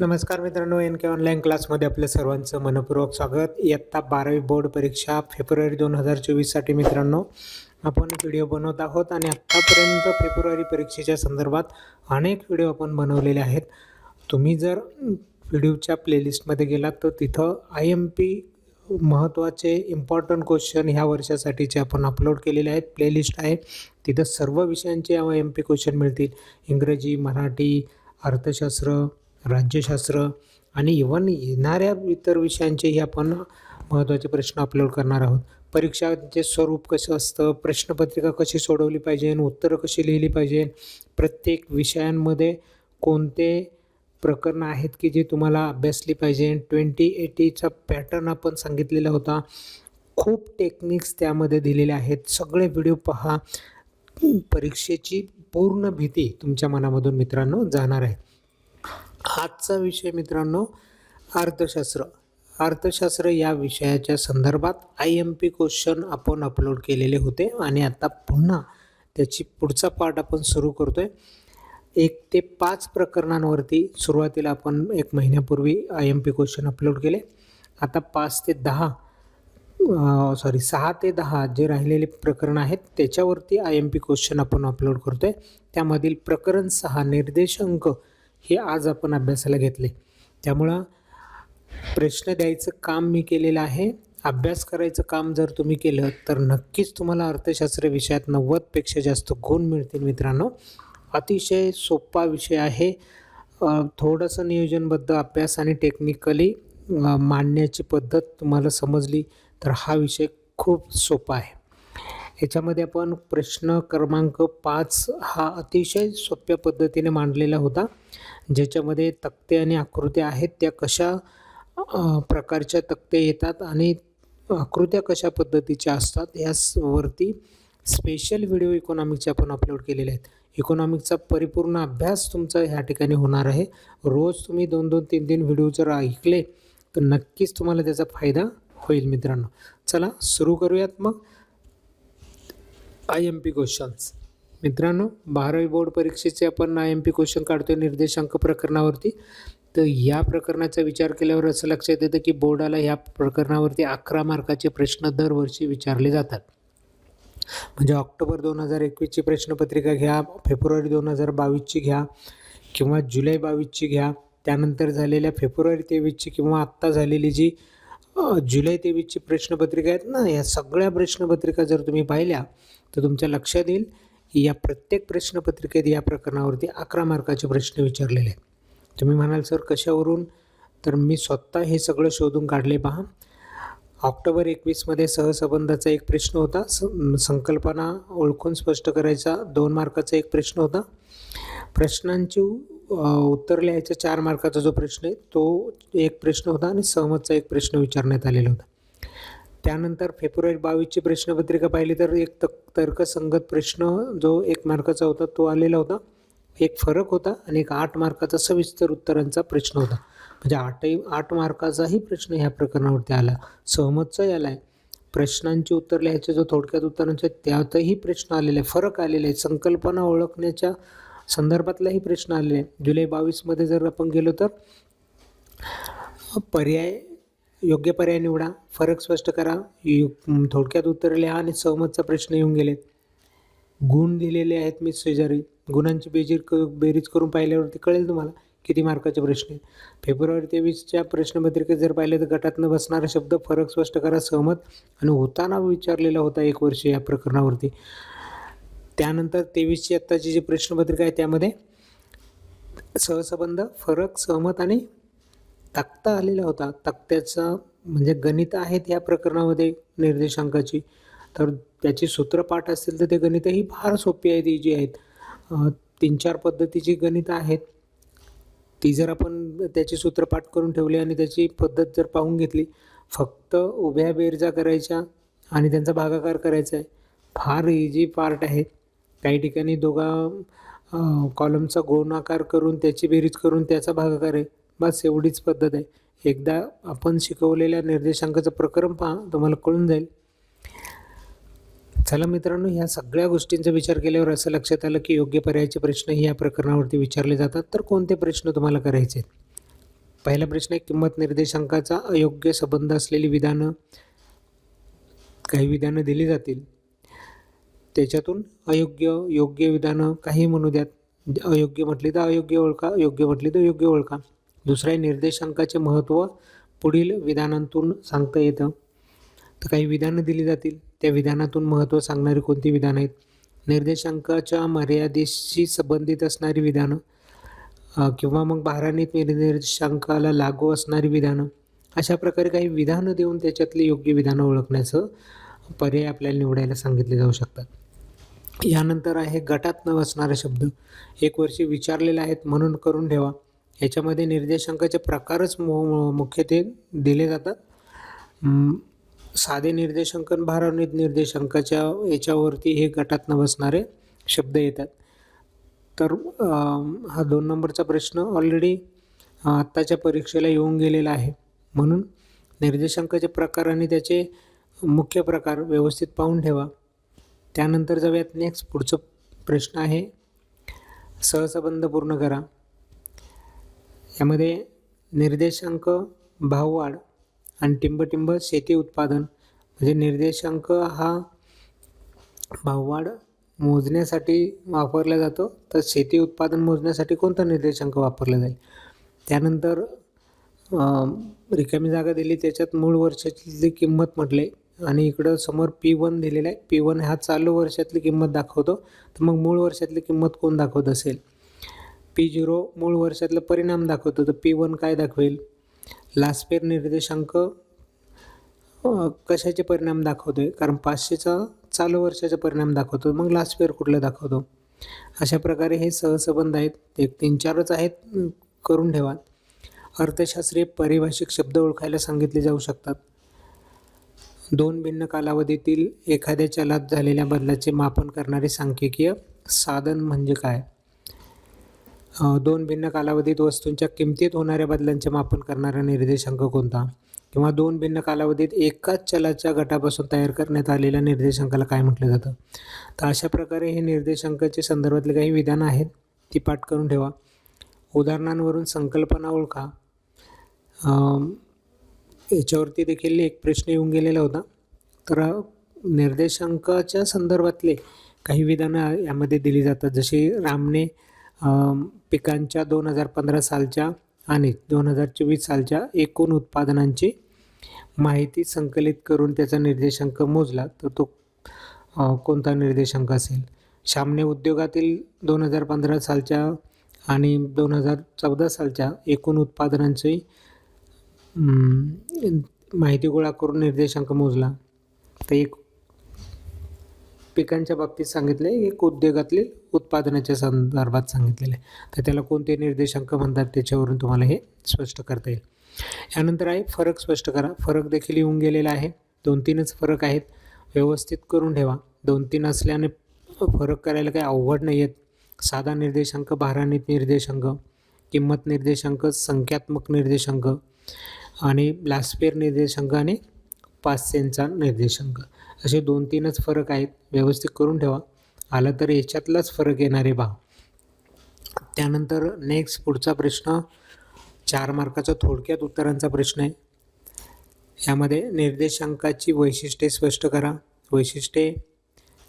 नमस्कार मित्रांनो एन के ऑनलाईन क्लासमध्ये आपल्या सर्वांचं मनपूर्वक स्वागत. इयत्ता बारावी बोर्ड परीक्षा फेब्रुवारी दोन हजार चोवीससाठी मित्रांनो आपण व्हिडिओ बनवत आहोत आणि आत्तापर्यंत फेब्रुवारी परीक्षेच्या संदर्भात अनेक व्हिडिओ आपण बनवलेले आहेत. तुम्ही जर व्हिडिओच्या प्लेलिस्टमध्ये गेलात तर तिथं आय एम पी महत्त्वाचे इम्पॉर्टंट क्वेश्चन ह्या वर्षासाठीचे आपण अपलोड केलेले आहेत. प्लेलिस्ट आहे. तिथं सर्व विषयांचे आय एम पी क्वेश्चन मिळतील. इंग्रजी मराठी अर्थशास्त्र राज्यशास्त्र आणि इव्हन येणाऱ्या इतर विषयांचेही आपण महत्त्वाचे प्रश्न अपलोड करणार आहोत. परीक्षाचे स्वरूप कसं असतं? प्रश्नपत्रिका कशी सोडवली पाहिजे? उत्तरं कशी लिहिली पाहिजे? प्रत्येक विषयांमध्ये कोणते प्रकरणं आहेत की जे तुम्हाला अभ्यासली पाहिजे? ट्वेंटी एटीचा पॅटर्न आपण सांगितलेला होता. खूप टेक्निक्स त्यामध्ये दिलेले आहेत. सगळे व्हिडिओ पहा. परीक्षेची पूर्ण भीती तुमच्या मनामधून मित्रांनो जाणार आहे. आजचा विषय मित्रांनो अर्थशास्त्र. अर्थशास्त्र या विषयाच्या संदर्भात आय एम पी क्वेश्चन आपण अपलोड केलेले होते आणि आता पुन्हा त्याची पुढचा पार्ट आपण सुरू करतो आहे एक ते पाच प्रकरणांवरती सुरुवातीला आपण एक महिन्यापूर्वी I M P question upload केले. आता पाच ते दहा सॉरी सहा ते दहा जे राहिलेले प्रकरण आहेत त्याच्यावरती आय एम पी क्वेश्चन आपण अपलोड करतो आहे त्यामधील प्रकरण सहा निर्देशांक हे आज आपण अभ्यासाला घेतले. त्यामुळं प्रश्न द्यायचं काम मी केलेलं आहे. अभ्यास करायचं काम जर तुम्ही केलं तर नक्कीच तुम्हाला अर्थशास्त्र विषयात नव्वदपेक्षा जास्त गुण मिळतील मित्रांनो. अतिशय सोपा विषय आहे. थोडंसं नियोजनबद्ध अभ्यास आणि टेक्निकली मांडण्याची पद्धत तुम्हाला समजली तर हा विषय खूप सोपा आहे. याच्यामध्ये आपण प्रश्न क्रमांक पाच हा अतिशय सोप्या पद्धतीने मांडलेला होता ज्याच्यामध्ये तक्ते आणि आकृत्या आहेत त्या कशा प्रकारच्या तक्ते येतात आणि आकृत्या कशा पद्धतीच्या असतात यावरती स्पेशल व्हिडिओ इकॉनॉमिकचे आपण अपलोड केलेले आहेत. इकॉनॉमिकचा परिपूर्ण अभ्यास तुमचा ह्या ठिकाणी होणार आहे. रोज तुम्ही दोन दोन तीन तीन व्हिडिओ जर ऐकले तर नक्कीच तुम्हाला त्याचा फायदा होईल मित्रांनो. चला सुरू करूयात मग. आय एम पी क्वेश्चन्स मित्रांनो बारावी बोर्ड परीक्षेचे आपण आय एम पी क्वेश्चन काढतोय निर्देशांक प्रकरणावरती. तर या प्रकरणाचा विचार केल्यावर असं लक्षात येतं की बोर्डाला ह्या प्रकरणावरती अकरा मार्काचे प्रश्न दरवर्षी विचारले जातात. म्हणजे ऑक्टोबर दोन हजार एकवीसची प्रश्नपत्रिका घ्या फेब्रुवारी दोन हजार बावीसची घ्या किंवा जुलै बावीसची घ्या. त्यानंतर झालेल्या फेब्रुवारी तेवीसची किंवा आत्ता झालेली जी जुलै तेवीसची प्रश्नपत्रिका आहेत ना या सगळ्या प्रश्नपत्रिका जर तुम्ही पाहिल्या तर तुमच्या लक्षात येईल की या प्रत्येक प्रश्नपत्रिकेत या प्रकरणावरती अकरा मार्काचे प्रश्न विचारलेले आहेत. तुम्ही म्हणाल सर कशावरून? तर मी स्वतः हे सगळं शोधून काढले पहा. ऑक्टोबर एकवीसमध्ये सहसंबंधाचा एक प्रश्न होता. संकल्पना ओळखून स्पष्ट करायचा दोन मार्काचा एक प्रश्न होता. प्रश्नांची उत्तर लिहायचा चार मार्काचा जो प्रश्न आहे तो एक प्रश्न होता आणि सहमतचा एक प्रश्न विचारण्यात आलेला होता. त्यानंतर फेब्रुवारी बावीसची प्रश्नपत्रिका पाहिली तर एक तक तर्कसंगत प्रश्न जो एक मार्काचा होता तो आलेला होता. एक फरक होता आणि एक आठ मार्काचा सविस्तर उत्तरांचा प्रश्न होता. म्हणजे आठही आठ मार्काचाही प्रश्न ह्या प्रकरणावरती आला. सहमतचाही आला आहे. प्रश्नांची उत्तर लिहायचे जो थोडक्यात उत्तरांचे त्यातही प्रश्न आलेले आहे फरक आलेले आहे संकल्पना ओळखण्याच्या संदर्भातलाही प्रश्न आले. आहे जुलै बावीसमध्ये जर आपण गेलो तर? पर्याय योग्य पर्याय निवडा. फरक स्पष्ट करा. यु थोडक्यात उत्तर लिहा आणि सहमतचा प्रश्न येऊन गेलेत. गुण दिलेले आहेत मी शेजारी. गुणांची बेजीर क बेरीज करून पाहिल्यावरती कळेल तुम्हाला किती मार्काचे प्रश्न आहे फेब्रुवारी तेवीसच्या प्रश्नपत्रिकेत जर पाहिले तर गटातनं बसणारा शब्द फरक स्पष्ट करा सहमत आणि होताना विचारलेला होता एक वर्ष या प्रकरणावरती. त्यानंतर तेवीसची आत्ताची जी प्रश्नपत्रिका आहे त्यामध्ये सहसंबंध फरक सहमत आणि तक्ता आलेला होता. तक्त्याचा म्हणजे गणित आहेत या प्रकरणामध्ये निर्देशांकाची. तर त्याची सूत्रपाठ असतील तर ते गणितही फार सोपी आहेत ही जी आहेत तीन चार पद्धतीची गणितं आहेत. ती जर आपण त्याची सूत्रपाठ करून ठेवली आणि त्याची पद्धत जर पाहून घेतली फक्त उभ्या बेरजा करायच्या आणि त्यांचा भागाकार करायचा आहे फार इझी पार्ट आहे. काही ठिकाणी दोघा कॉलमचा गोणाकार करून त्याची बेरीज करून त्याचा भागाकार आहे. बस एवढीच पद्धत आहे. एकदा आपण शिकवलेल्या निर्देशांकाचं प्रकरण पहा तुम्हाला कळून जाईल. चला मित्रांनो ह्या सगळ्या गोष्टींचा विचार केल्यावर असं लक्षात आलं की योग्य पर्यायाचे प्रश्न या प्रकरणावरती विचारले जातात. तर कोणते प्रश्न तुम्हाला करायचे पहिला प्रश्न आहे किंमत निर्देशांकाचा अयोग्य संबंध असलेली विधानं काही विधानं दिली जातील. त्याच्यातून अयोग्य योग्य विधानं काही म्हणू द्यात. अयोग्य म्हटली तर अयोग्य ओळखा योग्य म्हटली तर योग्य ओळखा. दुसरं आहे निर्देशांकाचे महत्त्व पुढील विधानांतून सांगता येतं. तर काही विधानं दिली जातील. त्या विधानातून महत्त्व सांगणारी कोणती विधानं आहेत? निर्देशांकाच्या मर्यादेशी संबंधित असणारी विधानं किंवा मग बाराणीत निर्देशांकाला लागू असणारी विधानं अशा प्रकारे काही विधानं देऊन त्याच्यातली योग्य विधानं ओळखण्याचं पर्याय आपल्याला निवडायला सांगितले जाऊ शकतात. यानंतर आहे गटात न बसणारे शब्द. एक वर्षी विचारलेले आहेत म्हणून करून ठेवा. याच्यामध्ये निर्देशांकाचे प्रकारच मु मुख्यत्वे दिले जातात. साधे निर्देशांकन भारावणीत निर्देशांकाच्या याच्यावरती हे गटात न बसणारे शब्द येतात. तर हा दोन नंबरचा प्रश्न ऑलरेडी आत्ताच्या परीक्षेला येऊन गेलेला आहे. म्हणून निर्देशांकाचे प्रकार आणि त्याचे मुख्य प्रकार व्यवस्थित पाहून ठेवा. त्यानंतर जाऊयात नेक्स्ट पुढचं प्रश्न आहे. सहसंबंध पूर्ण करा. यामध्ये निर्देशांक भाववाढ आणि टिंबटिंब शेती उत्पादन. म्हणजे निर्देशांक हा भाववाढ मोजण्यासाठी वापरला जातो. तर शेती उत्पादन मोजण्यासाठी कोणता निर्देशांक वापरला जाईल? त्यानंतर रिकामी जागा दिली त्याच्यात मूळ वर्षातली किंमत म्हटले आणि इकडं समोर पी वन दिलेला आहे. पी वन हा चालू वर्षातली किंमत दाखवतो. तर मग मूळ वर्षातली किंमत कोण दाखवत असेल? पी झिरो मूळ वर्षातला परिणाम दाखवतो. तर पी वन काय दाखवेल? लास्पेर निर्देशांक कशाचे परिणाम दाखवतो आहे कारण पाचशेचा चालू वर्षाचा परिणाम दाखवतो. मग लास्ट कुठलं दाखवतो? अशा प्रकारे हे सहसंबंध आहेत. एक तीन चारच आहेत. करून ठेवा. अर्थशास्त्रीय पारिभाषिक शब्द ओळखायला सांगितले जाऊ शकतात. दोन भिन्न कालावधीतील एखाद्या चलात झालेल्या बदलाचे मापन करणारे सांख्यिकीय साधन म्हणजे काय? दोन भिन्न कालावधीत वस्तूंच्या किमतीत होणाऱ्या बदलांचे मापन करणारा निर्देशांक कोणता? किंवा दोन भिन्न कालावधीत एकाच चलाच्या गटापासून तयार करण्यात आलेल्या निर्देशांकाला काय म्हटलं जातं? तर अशा प्रकारे हे निर्देशांकाचे संदर्भातले काही विधानं आहेत ती पाठ करून ठेवा. उदाहरणांवरून संकल्पना ओळखा. याच्यावरती देखील एक प्रश्न येऊन गेलेला होता. तर निर्देशांकाच्या संदर्भातले काही विधानं यामध्ये दिली जातात. जशी रामने पिकांच्या दोन हजार पंधरा सालच्या आणि दोन हजार चोवीस सालच्या एकूण उत्पादनांची माहिती संकलित करून त्याचा निर्देशांक मोजला तर तो कोणता निर्देशांक असेल? श्यामने उद्योगातील दोन हजार पंधरा सालच्या आणि दोन हजार चौदा सालच्या एकूण उत्पादनांची माहिती गोळा करून निर्देशांक मोजला. तर एक पिकांच्या बाबतीत सांगितले एक उद्योगातील उत्पादनाच्या संदर्भात सांगितलेलं आहे. तर त्याला कोणते निर्देशांक म्हणतात त्याच्यावरून तुम्हाला हे स्पष्ट करता येईल. यानंतर आहे फरक स्पष्ट करा. फरक देखील येऊन गेलेला आहे. दोन तीनच फरक आहेत. व्यवस्थित करून ठेवा. दोन तीन असल्याने फरक करायला काही अवघड नाही आहेत. साधा निर्देशांक भारानित निर्देशांक किंमत निर्देशांक संख्यात्मक निर्देशांक आणि लास्पेर निर्देशांक आणि पाचशेंचा निर्देशांक. असे दोन तीनच फरक आहेत. व्यवस्थित करून ठेवा. आलं तर याच्यातलाच फरक येणारे भाव त्यानंतर नेक्स्ट पुढचा प्रश्न चार मार्काचा थोडक्यात उत्तरांचा प्रश्न आहे. यामध्ये निर्देशांकाची वैशिष्ट्ये स्पष्ट करा. वैशिष्ट्ये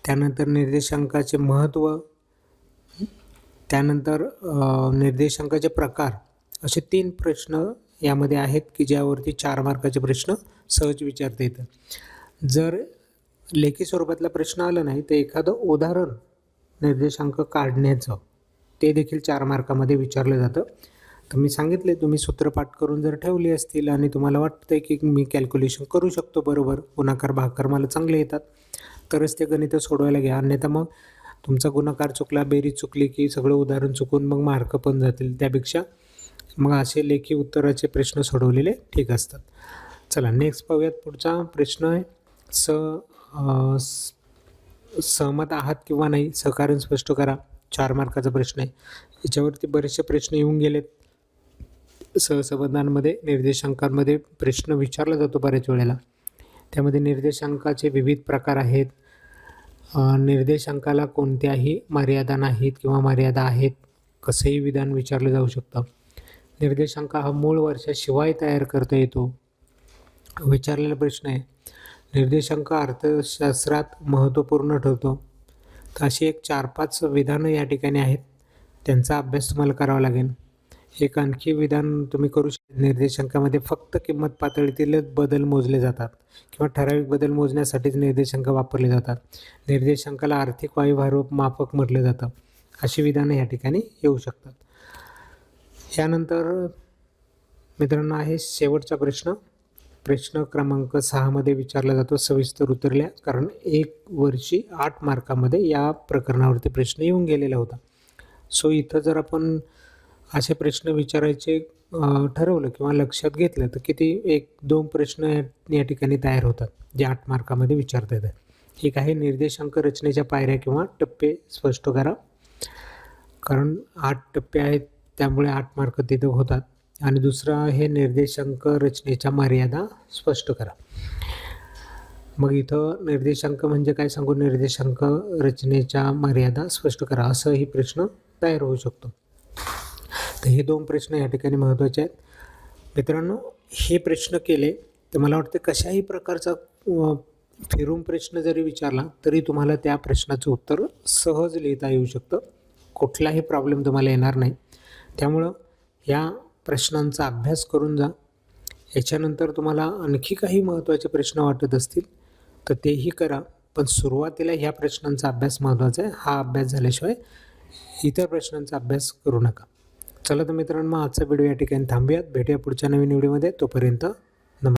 त्यानंतर निर्देशांकाचे महत्त्व त्यानंतर निर्देशांकाचे प्रकार. असे तीन प्रश्न यामध्ये आहेत की ज्यावरती चार मार्काचे प्रश्न सहज विचारता येतं जर लेखी स्वरूपातला प्रश्न आला नाही तर एखादं उदाहरण निर्देशांक काढण्याचं ते देखील चार मार्कामध्ये विचारलं जातं. तर मी सांगितले तुम्ही सूत्रपाठ करून जर ठेवली असतील आणि तुम्हाला वाटतंय की मी कॅल्क्युलेशन करू शकतो बरोबर गुणाकार भाकर मला चांगले येतात तरच ते गणितं सोडवायला घ्या. अन्यथा मग तुमचा गुणाकार चुकला बेरीज चुकली की सगळं उदाहरण चुकून मग मार्क पण जातील. त्यापेक्षा मग असे लेखी उत्तराचे प्रश्न सोडवलेले ठीक असतात. चला नेक्स्ट पाहूयात. पुढचा प्रश्न आहे स सहमत आहात किंवा नाही सहकारण स्पष्ट करा. चार मार्काचा प्रश्न आहे. याच्यावरती बरेचसे प्रश्न येऊन गेलेत. सहसंबंधांमध्ये निर्देशांकांमध्ये प्रश्न विचारला जातो बऱ्याच वेळेला. त्यामध्ये निर्देशांकाचे विविध प्रकार आहेत. निर्देशांकाला कोणत्याही मर्यादा नाहीत किंवा मर्यादा आहेत. कसंही विधान विचारलं जाऊ शकतं. निर्देशांक हा मूळ वर्षाशिवाय तयार करता येतो. विचारलेला प्रश्न आहे निर्देशांक अर्थशास्त्रात महत्त्वपूर्ण ठरतो. तर अशी एक चार पाच विधानं या ठिकाणी आहेत त्यांचा अभ्यास तुम्हाला करावा लागेल. एक आणखी विधान तुम्ही करू शकता. निर्देशांकामध्ये फक्त किंमत पातळीतीलच बदल मोजले जातात किंवा ठराविक बदल मोजण्यासाठीच निर्देशांक वापरले जातात. निर्देशांकाला आर्थिक वायुभारूप माफक म्हटलं जातं. अशी विधानं या ठिकाणी येऊ शकतात. यानंतर मित्रांनो आहे शेवटचा प्रश्न. प्रश्न क्रमांक सहामध्ये विचारला जातो सविस्तर उतरल्या कारण एक वर्षी आठ मार्कामध्ये या प्रकरणावरती प्रश्न येऊन गेलेला होता. सो इथं जर आपण असे प्रश्न विचारायचे ठरवलं किंवा लक्षात घेतलं तर किती एक दोन प्रश्न या ठिकाणी तयार होतात जे आठ मार्कामध्ये विचारता येतात. एक आहे निर्देशांक रचनेच्या पायऱ्या किंवा टप्पे स्पष्ट करा. कारण आठ टप्पे आहेत त्यामुळे आठ मार्क तिथं होतात. आणि दुसरं हे निर्देशांक रचनेच्या मर्यादा स्पष्ट करा. मग इथं निर्देशांक म्हणजे काय सांगू? निर्देशांक रचनेच्या मर्यादा स्पष्ट करा. असंही प्रश्न तयार होऊ शकतो. तर हे दोन प्रश्न या ठिकाणी महत्त्वाचे आहेत. मित्रांनो हे प्रश्न केले तर मला वाटतं कशाही प्रकारचा फिरून प्रश्न जरी विचारला तरी तुम्हाला त्या प्रश्नाचं उत्तर सहज लिहिता येऊ शकतं. कुठलाही प्रॉब्लेम तुम्हाला येणार नाही. त्यामुळं या प्रश्नांचा अभ्यास करून जा. याच्यानंतर तुम्हाला आणखी काही महत्त्वाचे प्रश्न वाटत असतील तर तेही करा. पण सुरुवातीला ह्या प्रश्नांचा अभ्यास महत्त्वाचा आहे. हा अभ्यास झाल्याशिवाय इतर प्रश्नांचा अभ्यास करू नका. चला तर मित्रांनो आजचा व्हिडिओ या ठिकाणी थांबूयात. भेटूया पुढच्या नवीन व्हिडिओमध्ये. तोपर्यंत